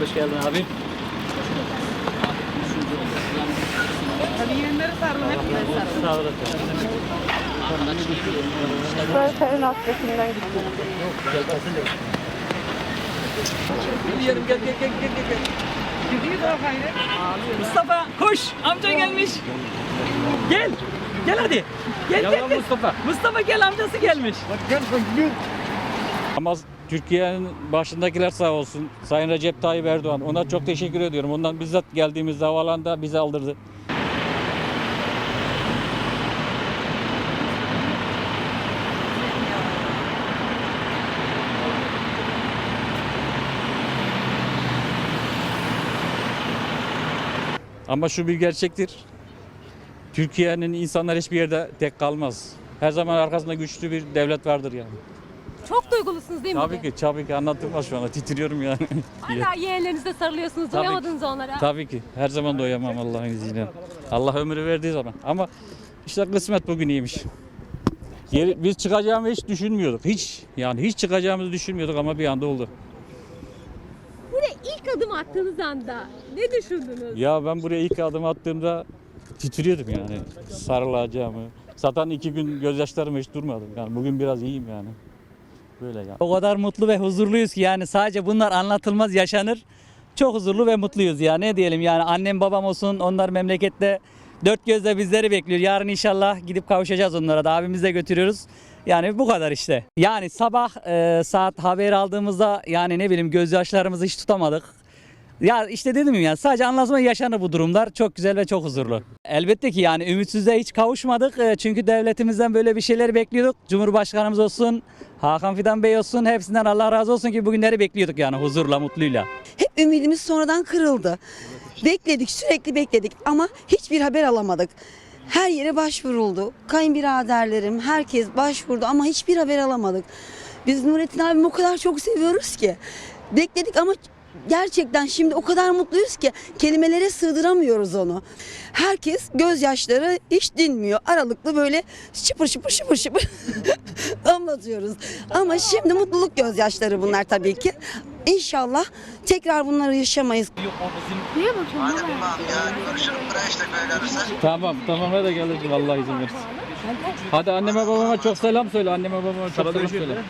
Hoş geldin abi. Yeğenleri sarılın hep sarılın. Sağ olasın. Senin hasretinden gittim. Geliyorum gel gel gel gel gel. Gidiyor da hayret. Mustafa koş amca gelmiş. Gel. Gel hadi. Gel gel, gel. Mustafa. Mustafa gel amcası gelmiş. Ama Türkiye'nin başındakiler sağ olsun. Sayın Recep Tayyip Erdoğan. Ona çok teşekkür ediyorum. Ondan bizzat geldiğimizde havalanda bizi aldırdı. Ama şu bir gerçektir. Türkiye'nin insanlar hiçbir yerde tek kalmaz. Her zaman arkasında güçlü bir devlet vardır yani. Çok duygulusunuz değil mi? Tabii ki, tabii ki anlatılmaz şu anda. Titriyorum yani. Hala yeğenlerinize sarılıyorsunuz. Tabii ki. Doyamadınız onlara. tabii ki. Her zaman doyamam Allah'ın izniyle. Allah ömrü verdiği zaman. Ama işte kısmet bugün iyiymiş. Yeri- Biz çıkacağımı hiç düşünmüyorduk. Hiç. Yani hiç çıkacağımızı düşünmüyorduk ama bir anda oldu. Buraya ilk adım attığınız anda ne düşündünüz? Ya ben buraya ilk adım attığımda titriyordum yani. Sarılacağımı. Zaten iki gün gözyaşlarımı hiç durmadım. Yani bugün biraz iyiyim yani. Böyle yani. O kadar mutlu ve huzurluyuz ki yani sadece bunlar anlatılmaz yaşanır. Çok huzurlu ve mutluyuz ya ne diyelim yani annem babam olsun onlar memlekette dört gözle bizleri bekliyor. Yarın inşallah gidip kavuşacağız onlara da abimiz de götürüyoruz. Yani bu kadar işte. Yani sabah e, saat haber aldığımızda yani ne bileyim gözyaşlarımızı hiç tutamadık. Ya işte dedim ya sadece anlatma yaşanır bu durumlar. Çok güzel ve çok huzurlu. Elbette ki yani ümitsizliğe hiç kavuşmadık. E, Çünkü devletimizden böyle bir şeyler bekliyorduk. Cumhurbaşkanımız olsun, Hakan Fidan Bey olsun hepsinden Allah razı olsun ki bugünleri bekliyorduk yani huzurla, mutluyla. Hep ümidimiz sonradan kırıldı. Bekledik, sürekli bekledik ama hiçbir haber alamadık. Her yere başvuruldu. Kayınbiraderlerim, herkes başvurdu ama hiçbir haber alamadık. Biz Nurettin abimi o kadar çok seviyoruz ki. Bekledik ama gerçekten şimdi o kadar mutluyuz ki kelimelere sığdıramıyoruz onu. Herkes gözyaşları hiç dinmiyor. Aralıklı böyle şıpır şıpır şıpır şıpır damlatıyoruz. Ama şimdi mutluluk gözyaşları bunlar tabii ki. İnşallah tekrar bunları yaşamayız. Bakıyorsun? Hadi tamam ya görüşürüz buraya işte böyle Tamam, tamam hadi geliriz Allah izin verirse. Hadi anneme babama çok selam söyle. Anneme babama çok selam söyle.